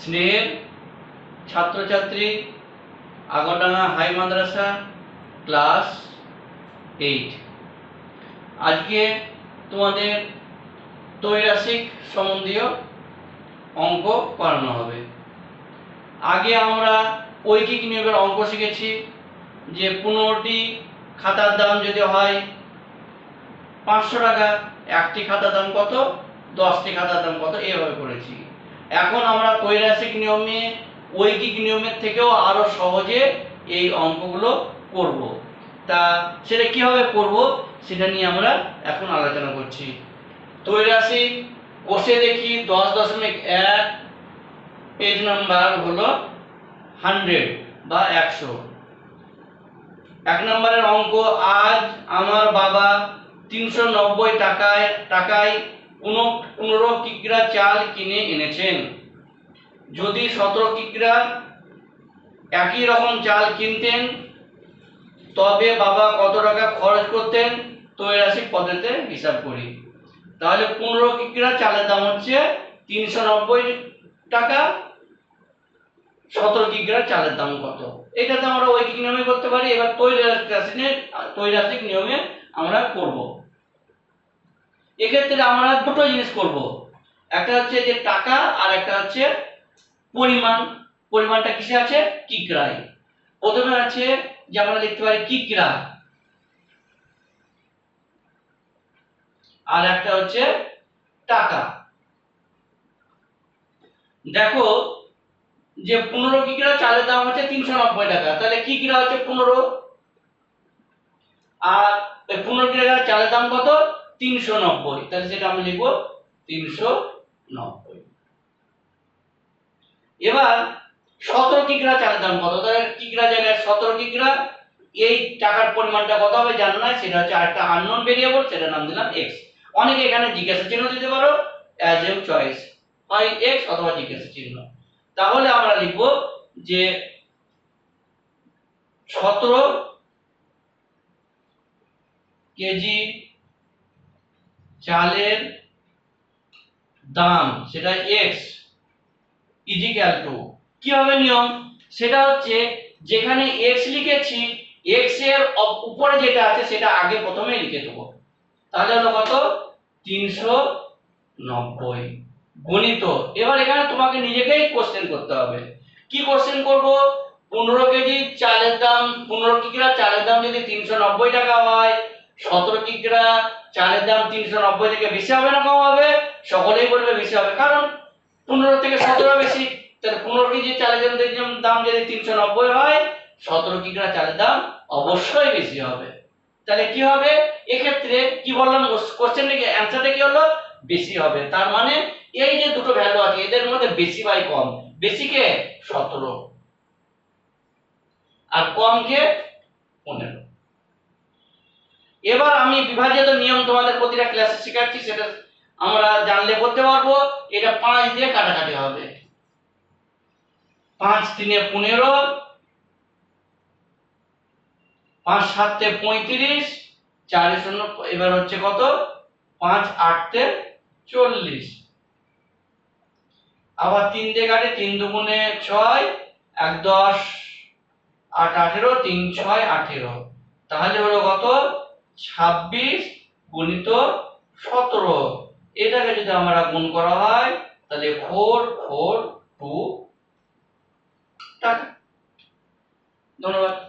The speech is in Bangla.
স্নেহের ছাত্রছাত্রী, আগরডাঙ্গা হাই মাদ্রাসা, ক্লাস এইট। আজকে তোমাদের তৈরাসিক সম্বন্ধীয় অঙ্ক করানো হবে। আগে আমরা ঐকিক নিয়োগের অঙ্ক শিখেছি, যে পনেরোটি খাতার দাম যদি হয় পাঁচশো টাকা, একটি খাতার দাম কত? দশটি খাতার দাম কত? এভাবে করেছি এখন আমরা তৈরাসিক নিয়মে, ঐকিক নিয়মের থেকেও আরও সহজে এই অঙ্কগুলো করব। তা সেটা কীভাবে করব সেটা নিয়ে আমরা এখন আলোচনা করছি। তৈরাসিক কষে দেখি দশ দশমিক এক পেজ নাম্বার হলো হান্ড্রেড বা একশো। এক নম্বরের অঙ্ক, আজ আমার বাবা তিনশো নব্বই টাকায় টাকায় পনেরো কিগ্রা চাল কিনে এনেছেন। যদি সতেরো কিগ্রা একই রকম চাল কিনতেন, তবে বাবা কত টাকা খরচ করতেন? তৈরাসিক পদ্ধতিতে হিসাব করি। তাহলে পনেরো কিগ্রা চালের দাম হচ্ছে তিনশো নব্বই টাকা সতেরো কিগ্রা চালের দাম কত? এটা তো আমরা ঐকিক নিয়মে করতে পারি। এবার তৈরাসিক নিয়মে আমরা করব। এক্ষেত্রে আমরা দুটো জিনিস করব। একটা হচ্ছে যে টাকা আর একটা হচ্ছে পরিমাণ। পরিমাণটা কিসে আছে? কিগ্রায় প্রথমে আছে যে আমরা লিখতে পারি কিগ্রা আর একটা হচ্ছে টাকা। দেখো যে পনেরো কিগ্রা চালের দাম হচ্ছে তিনশো নব্বই টাকা। তাহলে কি কিগ্রা হচ্ছে পনেরো। আর পনেরো কিগ্রা চালের দাম কত? তিনশো নব্বই। তাহলে সেটা আমি লিখব তিনশো নব্বই। এবার সতেরো কিগ্রা চালের দাম কত? তাহলে কিগ্রা জায়গায় সতেরো কিগ্রা এই টাকার পরিমাণটা কত হবে জানো না? সেটা হচ্ছে আরেকটা আননোন ভেরিয়েবল সেটা নাম দিলাম এক্স অনেকে এখানে জিজ্ঞাসা চিহ্ন দিতে পারো অ্যাজ এ চয়েস হয় এক্স অথবা জিজ্ঞাসা চিহ্ন। তাহলে আমরা লিখব যে সতেরো কেজি চালের দাম, সেটা এক্স ইজিক্যাল টু কি হবে নিয়ম? সেটা হচ্ছে যেখানে এক্স লিখেছি এক্সের উপরে যেটা আছে সেটা আগে প্রথমে লিখে দেবো। তাহলে হলো কত? তিনশো নব্বই গণিত। এবার এখানে তোমাকে নিজেকেই কোশ্চেন করতে হবে। কি কোশ্চেন করব? পনেরো কেজি চালের দাম, পনেরো কিগ্রা চালের দাম যদি তিনশো নব্বই টাকা হয় সতেরো কিগ্রা চালের দাম তিনশো নব্বই থেকে বেশি হবে না, কম হবে? সকলেই বলবে বেশি হবে। কারণ পনেরো থেকে সতেরো বেশি। তাহলে পনেরো কেজি চালের দাম যদি তিনশো নব্বই হয়, সতেরো কিগ্রা চালের দাম অবশ্যই বেশি হবে। তাহলে কি হবে? এক্ষেত্রে কি বললাম? কোশ্চেনটা কি? অ্যান্সারটা কি হলো? বেশি হবে। তার মানে এই যে দুটো ভ্যালু আছে, এদের মধ্যে বেশি বাই কম? বেশি কে? সতেরো। আর কম কে? এবার আমি বিভাজিত নিয়ম তোমাদের প্রতিটা ক্লাসে শেখাচ্ছি, সেটা আমরা জানলে করতে পারব। এটা পাঁচ দিয়ে কাটাকাটি হবে। পাঁচ তিনে পনেরো, পাঁচ সাতে পঁয়ত্রিশ, চারে শূন্য, এবার হচ্ছে কত? পাঁচ আটতে চল্লিশ। আবার তিন দিয়ে কাটে, তিন দুগুণে ছয়, এক দশ, আট আঠেরো, তিন ছয় আঠেরো। তাহলে হলো কত? ছাব্বিশ গুণিত সতেরো। এটাকে যদি আমরা গুণ করা হয়, তাহলে ফোর ফোর টু টাকা। ধন্যবাদ।